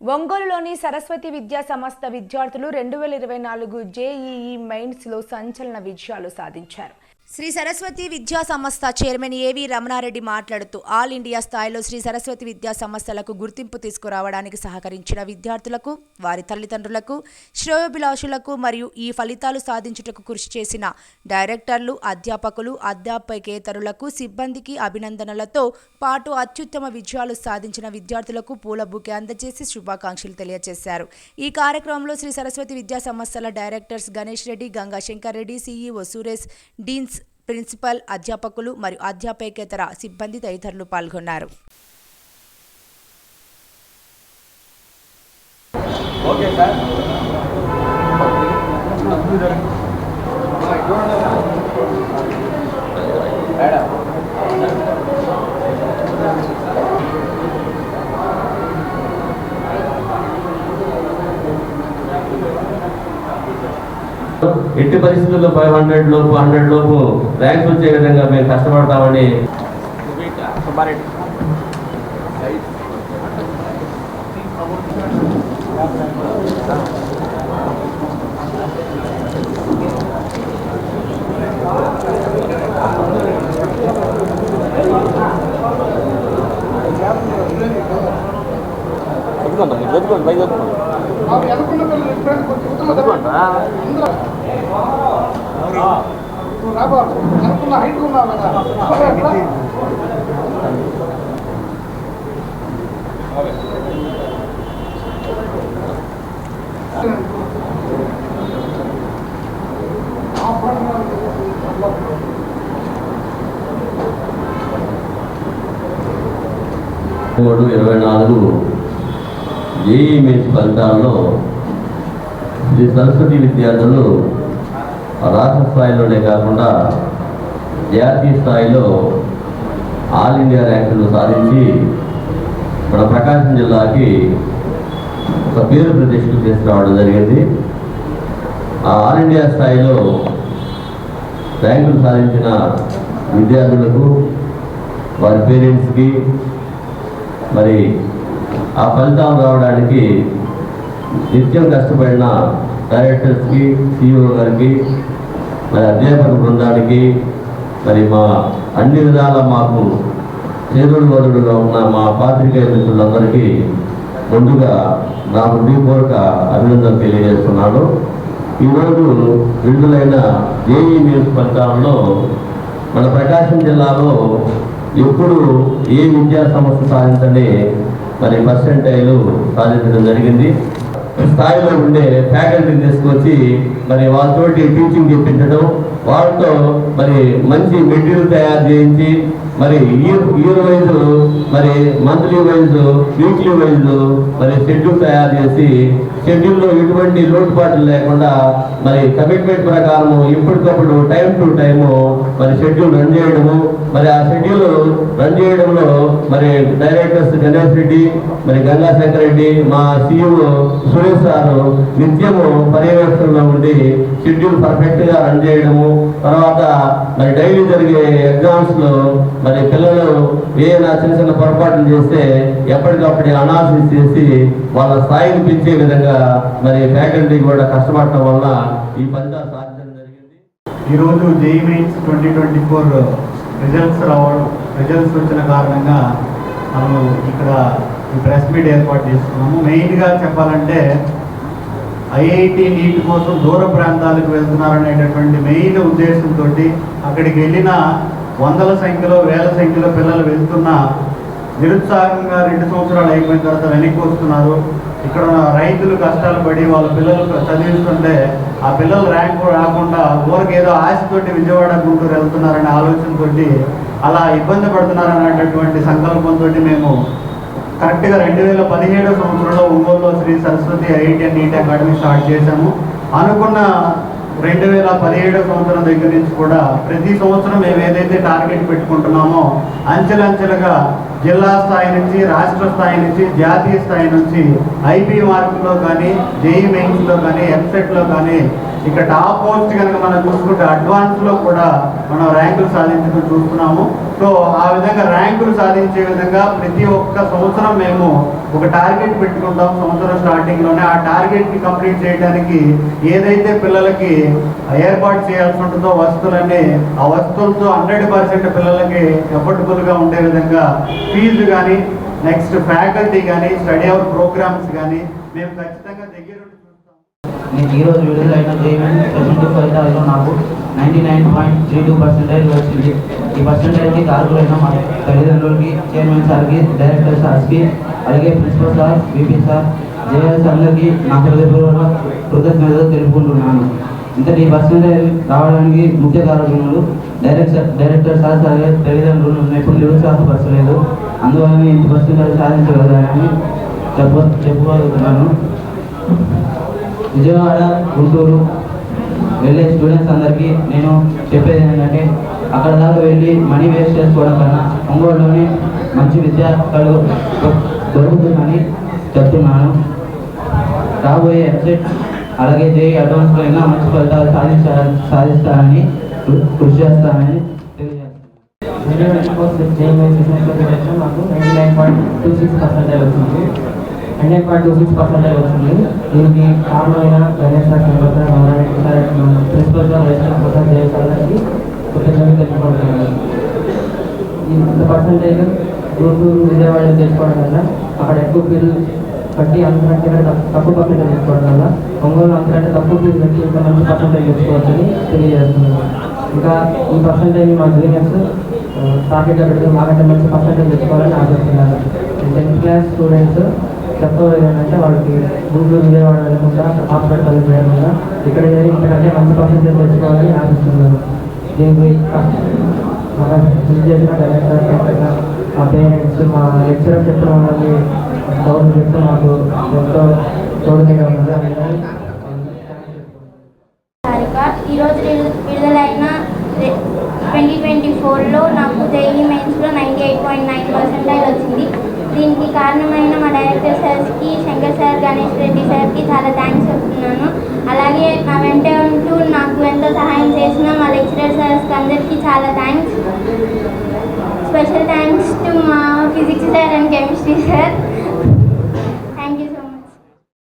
ఒంగోలులోని సరస్వతి విద్యా సంస్థ విద్యార్థులు రెండు వేల ఇరవై నాలుగు జేఈఈ మెయిన్స్లో సంచలన విజయాలు సాధించారు. శ్రీ సరస్వతి విద్యా సంస్థ చైర్మన్ ఏవి రమణారెడ్డి మాట్లాడుతూ ఆల్ ఇండియా స్థాయిలో శ్రీ సరస్వతి విద్యా సంస్థలకు గుర్తింపు తీసుకురావడానికి సహకరించిన విద్యార్థులకు వారి తల్లిదండ్రులకు శ్రేయోభిలాషులకు మరియు ఈ ఫలితాలు సాధించుటకు కృషి చేసిన డైరెక్టర్లు అధ్యాపకులు అధ్యాపకేతరులకు సిబ్బందికి అభినందనలతో పాటు అత్యుత్తమ విజయాలు సాధించిన విద్యార్థులకు పూల బుకే అందజేసి శుభాకాంక్షలు తెలియజేశారు. ఈ కార్యక్రమంలో శ్రీ సరస్వతి విద్యా సంస్థల directors Ganesh Reddy Ganga Shankar Reddy CEO Suresh deans principal అధ్యాపకులు మరియు అధ్యాపకేతర సిబ్బంది తదితరులు పాల్గొన్నారు. Okay sir. ఎట్టి పరిస్థితుల్లో ఫైవ్ హండ్రెడ్ లోపు హండ్రెడ్ లోపు ర్యాంక్స్ వచ్చే విధంగా మేము కష్టపడతామని చదువుకోండి మూడు ఇరవై నాలుగు జేఈ మెయిన్స్ ఫలితాల్లో శ్రీ సరస్వతి విద్యార్థులు రాష్ట్ర స్థాయిలోనే కాకుండా జాతీయ స్థాయిలో ఆల్ ఇండియా ర్యాంకులు సాధించి మన ప్రకాశం జిల్లాకి ఒక పేరు ప్రతిష్ఠ తీసుకురావడం జరిగింది. ఆ ఆల్ ఇండియా స్థాయిలో ర్యాంకులు సాధించిన విద్యార్థులకు వారి పేరెంట్స్కి మరి ఆ ఫలితాలు రావడానికి నిత్యం కష్టపడిన డైరెక్టర్స్కి సిఇఓ గారికి మరి అధ్యాపక బృందానికి మరి మా అన్ని విధాల మాకు చేదుడు వదుడుగా ఉన్న మా పాత్రికేయ మిత్రులందరికీ ముందుగా నా హృదయపూర్వక అభినందన తెలియజేస్తున్నాను. ఈరోజు విడుదలైన జేఈ న్యూస్ ఫలితాలలో మన ప్రకాశం జిల్లాలో ఎప్పుడు ఏ విద్యా సంస్థ సాధించని మరి పర్సెంటైలు సాధించడం జరిగింది. స్థాయిలో ఉండే ఫ్యాకల్టీని తీసుకొచ్చి మరి వాళ్ళతోటి టీచింగ్ చెప్పించడం వాళ్ళతో మరి మంచి మెటీరియల్ తయారు చేయించి మరి ఇయర్ ఇయర్ వైజ్ మరి మంత్లీ వైజ్ వీక్లీ వైజ్ మరి షెడ్యూల్ తయారు చేసి షెడ్యూల్లో ఎటువంటి లోటుపాట్లు లేకుండా మరి కమిట్మెంట్ ప్రకారం ఇప్పటికప్పుడు టైం టు టైము మరి షెడ్యూల్ రన్ చేయడము మరి ఆ షెడ్యూల్ రన్ చేయడంలో మరి డైరెక్టర్స్ గణేష్ రెడ్డి మరి గంగాశంకర్ రెడ్డి మా సీఎం సురేష్ సార్ నిత్యము పర్యవేక్షణలో ఉండి షెడ్యూల్ పర్ఫెక్ట్గా రన్ చేయడము తర్వాత మరి డైలీ జరిగే ఎగ్జామ్స్లో మరి పిల్లలు ఏదైనా చిన్న చిన్న పొరపాట్లు చేస్తే ఎప్పటికప్పుడు అనాలసిస్ చేసి వాళ్ళ స్థాయిని పెంచే విధంగా మరి ఫ్యాకల్టీ కూడా కష్టపడటం వల్ల ఈ ఫలితాలు సాధించడం జరిగింది. ఈరోజు JEE mains twenty twenty four results రావడం రిజల్ట్స్ వచ్చిన కారణంగా మనం ఇక్కడ ఈ ప్రెస్ మీట్ ఏర్పాటు చేసుకున్నాము మెయిన్గా చెప్పాలంటే ఐఐటి నీట్ కోసం దూర ప్రాంతాలకు వెళ్తున్నారనేటటువంటి మెయిన్ ఉద్దేశంతో అక్కడికి వెళ్ళిన వందల సంఖ్యలో వేల సంఖ్యలో పిల్లలు వెళ్తున్న నిరుత్సాహంగా రెండు సంవత్సరాలు అయిపోయిన తర్వాత వెనక్కి వస్తున్నారు. ఇక్కడ రైతులు కష్టాలు పడి వాళ్ళ పిల్లలు చదివిస్తుంటే ఆ పిల్లలు ర్యాంక్ రాకుండా ఊరికి ఏదో ఆశతోటి విజయవాడ గుంటూరు వెళ్తున్నారనే ఆలోచనతోటి అలా ఇబ్బంది పడుతున్నారనేటటువంటి సంకల్పంతో మేము కరెక్ట్గా రెండు వేల పదిహేడో సంవత్సరంలో ఒంగోలులో Sri Saraswati IIT NEET academy start చేశాము. అనుకున్న రెండు వేల పదిహేడో సంవత్సరం దగ్గర నుంచి కూడా ప్రతి సంవత్సరం మేము ఏదైతే టార్గెట్ పెట్టుకుంటున్నామో అంచెలంచెలుగా జిల్లా స్థాయి నుంచి రాష్ట్ర స్థాయి నుంచి జాతీయ స్థాయి నుంచి ఐపీ మార్కులో కానీ జేఈ మెయిన్స్లో కానీ ఎంసెట్లో కానీ ఇక్కడ టాప్ పోస్ట్ కనుక మనం చూసుకుంటే అడ్వాన్స్లో కూడా మనం ర్యాంకులు సాధించడం చూస్తున్నాము. సో ఆ విధంగా ర్యాంకులు సాధించే విధంగా ప్రతి ఒక్క సంవత్సరం మేము ఒక టార్గెట్ పెట్టుకుంటాం సంవత్సరం స్టార్టింగ్లోనే ఆ టార్గెట్ని కంప్లీట్ చేయడానికి ఏదైతే పిల్లలకి ఏర్పాటు చేయాల్సి ఉంటుందో వస్తువులన్నీ ఆ వస్తువులతో హండ్రెడ్ పర్సెంట్ పిల్లలకి ఎఫర్టబుల్గా ఉండే విధంగా ఫీజు కానీ నెక్స్ట్ ఫ్యాకల్టీ కానీ స్టడీ అవర్ ప్రోగ్రామ్స్ కానీ మేము ఖచ్చితంగా దగ్గర నేను ఈరోజు విడుదలైన జేఈమెన్ ప్రజెంట్ ఫలితాల్లో నాకు ninety nine point three two percentage వచ్చింది. ఈ పర్సెంటేజ్కి కారకులైన మా తల్లిదండ్రులకి చైర్మన్ సార్కి డైరెక్టర్ సార్స్కి అలాగే principal sir BP sir JS అందరికీ నా హృదయపూర్వక కృతజ్ఞతలు తెలుపుకుంటున్నాను. ఇంతటి పర్సెంటేజ్ రావడానికి ముఖ్య కారకులు డైరెక్టర్ డైరెక్టర్ సార్ సార్ తల్లిదండ్రులు ఎప్పుడు నిరుత్సాహపరచలేదు. అందువల్ల ఇంత పర్సెంటేజ్ సాధించగలరని చెప్ప చెప్పుకోగలుగుతున్నాను. విజయవాడ గుంటూరు వెళ్ళే స్టూడెంట్స్ అందరికీ నేను చెప్పేది ఏంటంటే అక్కడ దాకా వెళ్ళి మనీ వేస్ట్ చేసుకోవడం కన్నా ఒంగోలులోనే మంచి విద్య కలు దొరుకుతుందని చెప్తున్నాను. రాబోయే ఎఫ్సెట్ అలాగే జేఈ అడ్వాన్స్లో ఇంకా మంచి ఫలితాలు సాధించా సాధిస్తానని కృషి చేస్తానని తెలియజేస్తాను నాకు ninety nine point two six percentage వచ్చింది. Ninety point two six percentage వచ్చింది దీనికి కారణమైన Ganesh sir Chandrababu Narayana principal sir vice principal sir కృతజ్ఞతలు తెలుపుకుంటున్నాను. ఇంత పర్సంటేజ్ గుంటూరు విజయవాడ తెలుసుకోవడం వల్ల అక్కడ ఎక్కువ ఫీజు కట్టి అంతకంటే తక్కువ పర్సెంటేజ్ తీసుకోవడం వల్ల ఒంగోలు అంతకంటే తక్కువ ఫీజు కట్టి ఇంకా మంచి పర్సెంటేజ్ తెచ్చుకోవచ్చని తెలియజేస్తున్నాను. ఇంకా ఈ పర్సెంటేజ్ మా జూనియర్స్ టార్గెట్ పెట్టుకుని మాకంటే మంచి పర్సెంటేజ్ తెచ్చుకోవాలని ఆశిస్తున్నాను. టెన్త్ క్లాస్ స్టూడెంట్స్ చెప్పబోయేది ఏంటంటే వాళ్ళకి గూగుల్ విజయవాడ వెళ్ళకుండా హాస్పిటల్ వెళ్ళడం ఇక్కడ చేరి ఇంతకంటే మంచి పర్సెంటేజ్ తెచ్చుకోవాలని ఆశిస్తున్నాను. దీనికి మన కృషి చేసిన డైరెక్టర్ మా పేరెంట్స్ మా లెక్చరర్ చెప్పిన వాళ్ళకి గౌరవం చెప్తూ మాకు ఎంతో తోడుగా ఉన్నది. ఈరోజు విడుదలైన ట్వంటీ ట్వంటీ ఫోర్లో నాకు జేఈ మెయిన్స్లో ninety eight point nine percentile వచ్చింది. దీనికి కారణమైన మా డైరెక్టర్ సార్స్కి శంకర్ సార్ గణేష్ రెడ్డి సార్కి చాలా థ్యాంక్స్ చెప్తున్నాను. అలాగే నా వెంట ఉంటూ నాకు ఎంతో సహాయం చేసిన మా లెక్చరర్ సార్స్కి అందరికీ చాలా థ్యాంక్స్ స్పెషల్ థ్యాంక్స్ టు మా physics sir and chemistry sir.